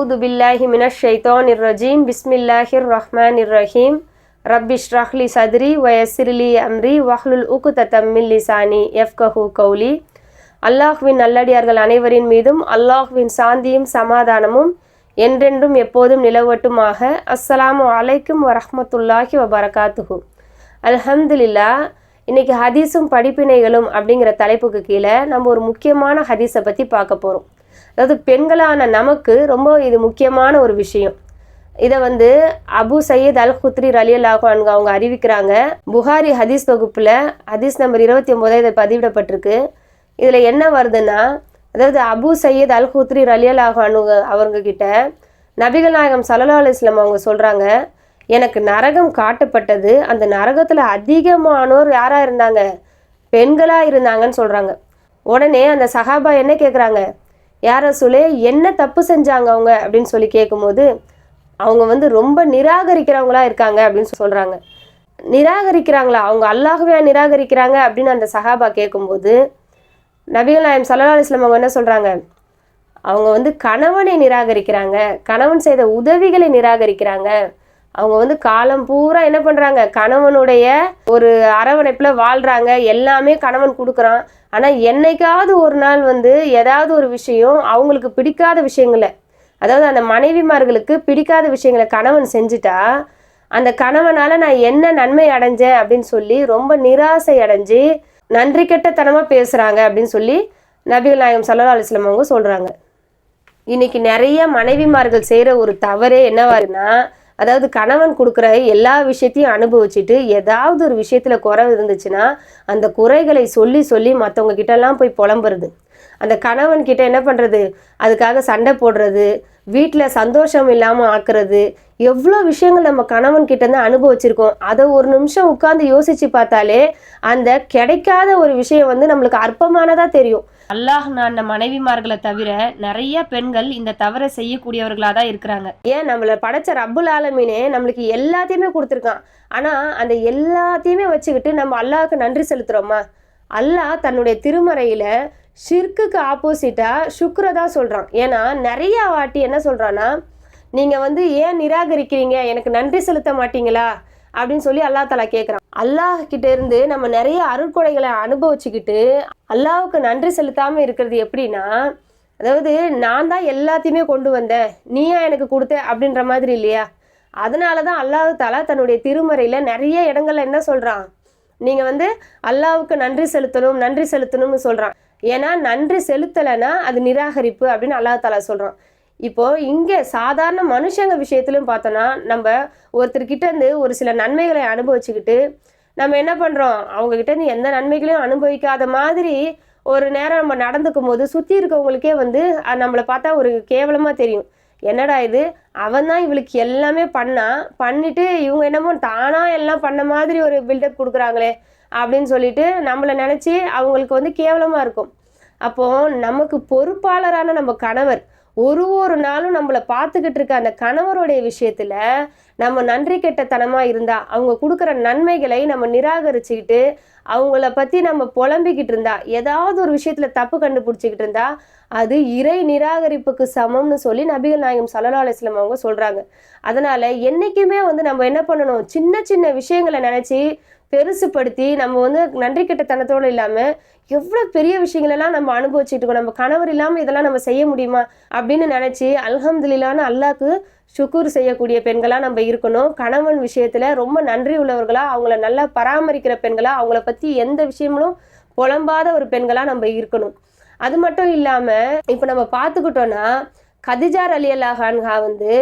அவுது பில்லாஹி மினஷ் ஷைத்தானிர் ரஜீம் பிஸ்மில்லாஹிர் இர் ரஹீம் ரப்பிஷ் ரஹ்லி சத்ரி வயசிர்லி அம்ரி வஹ்லுல் உக்கு தத்தம்மில் லிசானி எஃப்கஹு கௌலி அல்லாஹ்வின் நல்லடியார்கள் அனைவரின் மீதும் அல்லாஹ்வின் சாந்தியும் சமாதானமும் என்றென்றும் எப்போதும் நிலவட்டுமாக. அஸ்ஸலாமு அலைக்கும் வரஹமத்துல்லாஹி வபரகாத்துஹு அல்ஹம்துலில்லா இன்னைக்கு ஹதீஸும் படிப்பினைகளும் அப்படிங்கிற தலைப்புக்கு கீழே நம்ம ஒரு முக்கியமான ஹதீஸை பற்றி பார்க்க போகிறோம் அதாவது பெண்களான நமக்கு ரொம்ப இது முக்கியமான ஒரு விஷயம். இதை வந்து அபு சையீத் அல் குத்ரி அலி அன்கு அவங்க அறிவிக்கிறாங்க. புகாரி ஹதீஸ் தொகுப்பில் ஹதீஸ் நம்பர் இருபத்தி ஒம்போது இதை பதிவிடப்பட்டிருக்கு. இதில் என்ன வருதுன்னா அதாவது அபு சையத் அல் குத்ரி அலி அன்கு அவங்க கிட்ட நபிகள் நாயகம் சல்லா அலுவலாம் அவங்க சொல்கிறாங்க எனக்கு நரகம் காட்டப்பட்டது. அந்த நரகத்தில் அதிகமானோர் யாராக இருந்தாங்க? பெண்களாக இருந்தாங்கன்னு சொல்கிறாங்க உடனே அந்த சஹாபா என்ன கேட்குறாங்க யார் ரசூலே என்ன தப்பு செஞ்சாங்க அவங்க? அப்படின்னு சொல்லி கேட்கும்போது அவங்க வந்து ரொம்ப நிராகரிக்கிறவங்களா இருக்காங்க அப்படின்னு சொல்கிறாங்க நிராகரிக்கிறாங்களா? அவங்க அல்லாகவே நிராகரிக்கிறாங்க அப்படின்னு அந்த சஹாபா கேட்கும்போது நபிகள் நாயம் சல்லா அலிஸ்லாம் அவங்க என்ன சொல்கிறாங்க அவங்க வந்து கணவனை நிராகரிக்கிறாங்க கணவன் செய்த உதவிகளை நிராகரிக்கிறாங்க அவங்க வந்து காலம் பூரா என்ன பண்ணுறாங்க கணவனுடைய ஒரு அரவணைப்பில் வாழ்கிறாங்க எல்லாமே கணவன் கொடுக்குறான். ஆனால் என்னைக்காவது ஒரு நாள் வந்து ஏதாவது ஒரு விஷயம் அவங்களுக்கு பிடிக்காத விஷயங்களை அதாவது அந்த மனைவிமார்களுக்கு பிடிக்காத விஷயங்களை கணவன் செஞ்சுட்டா அந்த கணவனால் நான் என்ன நன்மை அடைஞ்சேன் அப்படின்னு சொல்லி ரொம்ப நிராசை அடைஞ்சு நன்றி கெட்டத்தனமாக பேசுகிறாங்க அப்படின்னு சொல்லி நபிகள் நாயகம் சல்லா அலிஸ்லாம் அவங்க சொல்கிறாங்க இன்னைக்கு நிறைய மனைவிமார்கள் செய்கிற ஒரு தவறே என்னவாருன்னா அதாவது கணவன் கொடுக்குற எல்லா விஷயத்தையும் அனுபவிச்சுட்டு ஏதாவது ஒரு விஷயத்தில் குறை இருந்துச்சுன்னா அந்த குறைகளை சொல்லி சொல்லி மற்றவங்க கிட்டலாம் போய் புலம்புறது. அந்த கணவன் கிட்ட என்ன பண்ணுறது அதுக்காக சண்டை போடுறது வீட்டில் சந்தோஷம் இல்லாமல் ஆக்குறது. எவ்வளோ விஷயங்கள் நம்ம கணவன் கிட்ட இருந்து அனுபவிச்சிருக்கோம். அதை ஒரு நிமிஷம் உட்காந்து யோசிச்சு பார்த்தாலே அந்த கிடைக்காத ஒரு விஷயம் வந்து நம்மளுக்கு அற்பமானதாக தெரியும். அல்லாஹ் நான் மனைவிமார்களை தவிர நிறைய பெண்கள் இந்த தவறை செய்யக்கூடியவர்களாக தான் இருக்கிறாங்க. ஏன்? நம்மளை படைச்ச ரப்புல் ஆலமீனே நம்மளுக்கு எல்லாத்தையுமே கொடுத்துருக்கான். ஆனால் அந்த எல்லாத்தையுமே வச்சுக்கிட்டு நம்ம அல்லாஹுக்கு நன்றி செலுத்துறோமா? அல்லாஹ் தன்னுடைய திருமறையில் ஷிர்க்குக்கு ஆப்போசிட்டாக சுக்ரை தான் சொல்கிறான் ஏன்னா நிறைய வாட்டி என்ன சொல்கிறான்னா நீங்கள் வந்து ஏன் நிராகரிக்கிறீங்க? எனக்கு நன்றி செலுத்த மாட்டீங்களா? அப்படின்னு சொல்லி அல்லா தலா கேட்குறான் அல்லாஹ் கிட்ட இருந்து நம்ம நிறைய அருட்கொடைகளை அனுபவிச்சுக்கிட்டு அல்லாஹுக்கு நன்றி செலுத்தாமல் இருக்கிறது எப்படின்னா அதாவது நான் தான் எல்லாத்தையுமே கொண்டு வந்தேன் நீயா எனக்கு கொடுத்த அப்படின்ற மாதிரி இல்லையா? அதனால தான் அல்லாஹு தாலா தன்னுடைய திருமறையில் நிறைய இடங்கள்ல என்ன சொல்கிறான் நீங்கள் வந்து அல்லாவுக்கு நன்றி செலுத்தணும் நன்றி செலுத்தணும்னு சொல்கிறான் ஏன்னா நன்றி செலுத்தலைன்னா அது நிராகரிப்பு அப்படின்னு அல்லாஹ் தாலா சொல்கிறான் இப்போ இங்கே சாதாரண மனுஷங்க விஷயத்திலும் பார்த்தோன்னா நம்ம ஒருத்தர்கிட்ட இருந்து ஒரு சில நன்மைகளை அனுபவிச்சுக்கிட்டு நம்ம என்ன பண்ணுறோம் அவங்கக்கிட்ட இருந்து எந்த நன்மைகளையும் அனுபவிக்காத மாதிரி ஒரு நேரம் நம்ம நடந்துக்கும் போது சுற்றி இருக்கவங்களுக்கே வந்து நம்மளை பார்த்தா ஒரு கேவலமாக தெரியும். என்னடா இது? அவன் தான் இவளுக்கு எல்லாமே பண்ணான் பண்ணிட்டு இவங்க என்னமோ தானாக எல்லாம் பண்ண மாதிரி ஒரு பில்டப் கொடுக்குறாங்களே அப்படின்னு சொல்லிட்டு நம்மளை நினச்சி அவங்களுக்கு வந்து கேவலமாக இருக்கும். அப்போது நமக்கு பொறுப்பாளரான நம்ம கணவர் ஒரு ஒரு நாளும் நம்மளை பார்த்துக்கிட்டு இருக்க அந்த கணவருடைய விஷயத்தில் நம்ம நன்றி கெட்டத்தனமாக இருந்தால் அவங்க கொடுக்குற நன்மைகளை நம்ம நிராகரிச்சுக்கிட்டு அவங்கள பற்றி நம்ம புலம்பிக்கிட்டு இருந்தா ஏதாவது ஒரு விஷயத்தில் தப்பு கண்டுபிடிச்சிக்கிட்டு இருந்தா அது இறை நிராகரிப்புக்கு சமம்னு சொல்லி நபிகள் நாயகம் சல்லா அலிஸ்லாம் அவங்க சொல்கிறாங்க அதனால் என்றைக்குமே வந்து நம்ம என்ன பண்ணணும்? சின்ன சின்ன விஷயங்களை நினச்சி பெருசுப்படுத்தி நம்ம வந்து நன்றி கெட்டத்தனத்தோடு இல்லாமல் எவ்வளோ பெரிய விஷயங்களெல்லாம் நம்ம அனுபவிச்சுட்டு இருக்கோம் நம்ம கணவர் இல்லாமல் இதெல்லாம் நம்ம செய்ய முடியுமா அப்படின்னு நினச்சி அல்ஹம்துலில்லான்னு அல்லாக்கு சுக்கூர் செய்யக்கூடிய பெண்களாக நம்ம இருக்கணும். கணவன் விஷயத்தில் ரொம்ப நன்றி உள்ளவர்களாக அவங்கள நல்லா பராமரிக்கிற பெண்களாக அவங்கள பற்றி எந்த விஷயங்களும் புலம்பாத ஒரு பெண்களாக நம்ம இருக்கணும். அது மட்டும் இல்லாமல் இப்போ நம்ம பார்த்துக்கிட்டோன்னா கதிஜார் அலி அல்லாஹான்ஹா வந்து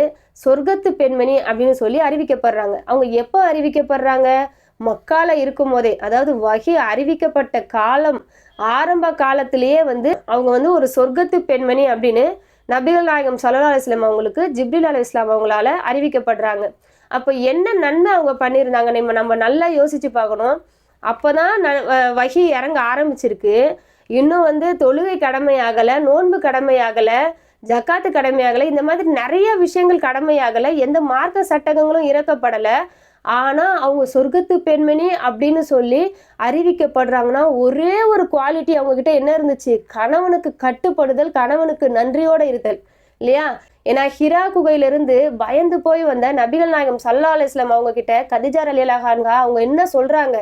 சொர்க்கத்து பெண்மணி அப்படின்னு சொல்லி அறிவிக்கப்படுறாங்க. அவங்க எப்போ அறிவிக்கப்படுறாங்க? மக்கால இருக்கும் போதே அதாவது வகி அறிவிக்கப்பட்ட காலம் ஆரம்ப காலத்திலேயே வந்து அவங்க வந்து ஒரு சொர்க்கத்து பெண்மணி அப்படின்னு நபிகள் நாயகம் சல்லா அலுவலாம் அவங்களுக்கு ஜிப்ரில் அலி இஸ்லாம் அவங்களால அறிவிக்கப்படுறாங்க. அப்போ என்ன நன்மை அவங்க பண்ணியிருந்தாங்க? நம்ம நம்ம நல்லா யோசிச்சு பார்க்கணும். அப்போ தான் ந வகி இறங்க ஆரம்பிச்சிருக்கு. இன்னும் வந்து தொழுகை கடமையாகலை நோன்பு கடமையாகலை ஜக்காத்து கடமையாகலை இந்த மாதிரி நிறைய விஷயங்கள் கடமையாகலை எந்த மார்க்க சட்டங்களும் இறக்கப்படலை. ஆனால் அவங்க சொர்க்கத்து பெண்மணி அப்படின்னு சொல்லி அறிவிக்கப்படுறாங்கன்னா ஒரே ஒரு குவாலிட்டி அவங்கக்கிட்ட என்ன இருந்துச்சு? கணவனுக்கு கட்டுப்படுதல் கணவனுக்கு நன்றியோடு இருத்தல். இல்லையா? ஏன்னா ஹிரா குகையிலிருந்து பயந்து போய் வந்த நபிகள் நாயகம் சல்லா அலிஸ்லாம் அவங்க கிட்ட கதிஜார் அலியலாகான்கா அவங்க என்ன சொல்றாங்க?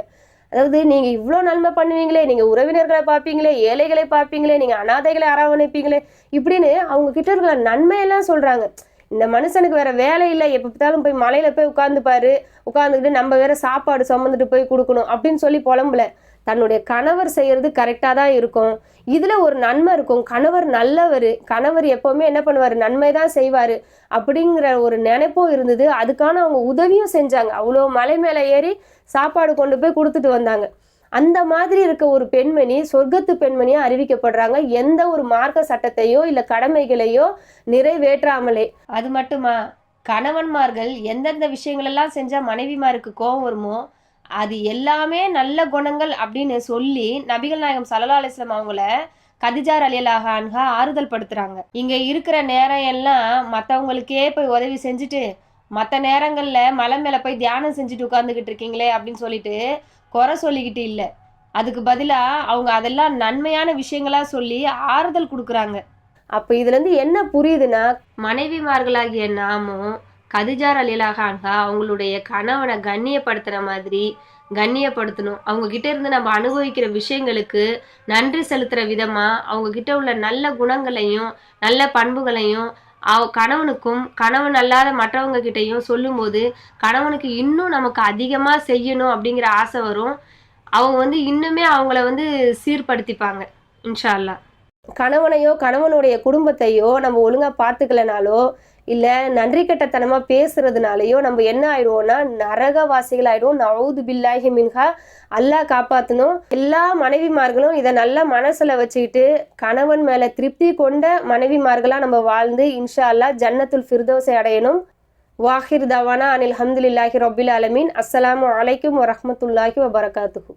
அதாவது நீங்கள் இவ்வளோ நன்மை பண்ணுவீங்களே நீங்கள் உறவினர்களை பார்ப்பீங்களே ஏழைகளை பார்ப்பீங்களே நீங்கள் அனாதைகளை அரவணைப்பீங்களே இப்படின்னு அவங்க கிட்ட இருக்கிற நன்மையெல்லாம் சொல்கிறாங்க இந்த மனுஷனுக்கு வேற வேலை இல்லை. எப்போ பார்த்தாலும் போய் மலையில போய் உட்காந்துப்பாரு உட்காந்துக்கிட்டு நம்ம வேற சாப்பாடு சுமந்துட்டு போய் கொடுக்கணும் அப்படின்னு சொல்லி புலம்புல. தன்னுடைய கணவர் செய்யறது கரெக்டாக தான் இருக்கும். இதில் ஒரு நன்மை இருக்கும். கணவர் நல்லவர். கணவர் எப்போவுமே என்ன பண்ணுவார்? நன்மை தான் செய்வார். அப்படிங்கிற ஒரு நினைப்பும் இருந்தது. அதுக்கான அவங்க உதவியும் செஞ்சாங்க. அவ்வளோ மலை மேலே ஏறி சாப்பாடு கொண்டு போய் கொடுத்துட்டு வந்தாங்க. அந்த மாதிரி இருக்க ஒரு பெண்மணி சொர்க்கத்து பெண்மணியா அறிவிக்கப்படுறாங்க. எந்த ஒரு மார்க்க சட்டத்தையோ இல்லை கடமைகளையோ நிறைவேற்றாமலே. அது மட்டுமா? கணவன்மார்கள் எந்தெந்த விஷயங்களெல்லாம் செஞ்சால் செஞ்சா மனைவிமாருக்கு கோபம் வருமோ அது எல்லாமே நல்ல குணங்கள் அப்படின்னு சொல்லி நபிகள் நாயகம் சல்லா அலிஸ்லாம் அவங்கள கதிஜார் அலியலாஹான்ஹா ஆறுதல் படுத்துறாங்க. இங்க இருக்கிற நேரம் எல்லாம் மற்றவங்களுக்கே போய் உதவி செஞ்சுட்டு மற்ற நேரங்களில் மலை மேலே போய் தியானம் செஞ்சுட்டு உட்காந்துக்கிட்டு இருக்கீங்களே அப்படின்னு சொல்லிட்டு குறை சொல்லிக்கிட்டு இல்லை. அதுக்கு பதிலாக அவங்க அதெல்லாம் நன்மையான விஷயங்களா சொல்லி ஆறுதல் கொடுக்குறாங்க. அப்போ இதுலேருந்து என்ன புரியுதுன்னா மனைவிமார்களாகிய நாமும் கதிஜார் அலிலாகான்கா அவங்களுடைய கணவனை கண்ணியப்படுத்துகிற மாதிரி கண்ணியப்படுத்தணும். அவங்க கிட்ட இருந்து நம்ம அனுபவிக்கிற விஷயங்களுக்கு நன்றி செலுத்துகிற விதமாக அவங்க கிட்ட உள்ள நல்ல குணங்களையும் நல்ல பண்புகளையும் அவ கணவனுக்கும் கணவன் அல்லாத மற்றவங்க கிட்டையும் சொல்லும்போது கணவனுக்கு இன்னும் நமக்கு அதிகமாக செய்யணும் அப்படிங்கிற ஆசை வரும். அவங்க வந்து இன்னுமே அவங்கள வந்து சீர்படுத்திப்பாங்க இன்ஷா அல்லாஹ். கணவனையோ கணவனுடைய குடும்பத்தையோ நம்ம ஒழுங்கா பார்த்துக்கலனாலோ இல்லை நன்றி கட்டத்தனமாக பேசுறதுனாலையோ நம்ம என்ன ஆயிடுவோம்னா நரகவாசிகள் ஆயிடுவோம் நவுது பில்லாஹி மின்ஹா. அல்லாஹ் காப்பாற்றணும் எல்லா மனைவிமார்களும் இதை நல்லா மனசில் வச்சுக்கிட்டு கணவன் மேலே திருப்தி கொண்ட மனைவிமார்களாக நம்ம வாழ்ந்து இன்ஷா அல்லாஹ் ஜன்னத்துல் ஃபிர்தோஸை அடையணும். வாஹிர் தவானா அனில் ஹம்துலில்லாஹி ரபில் அலமின் அஸ்ஸலாமு வலைக்கம் வரமத்துல்லாஹி வபரகாத்துஹு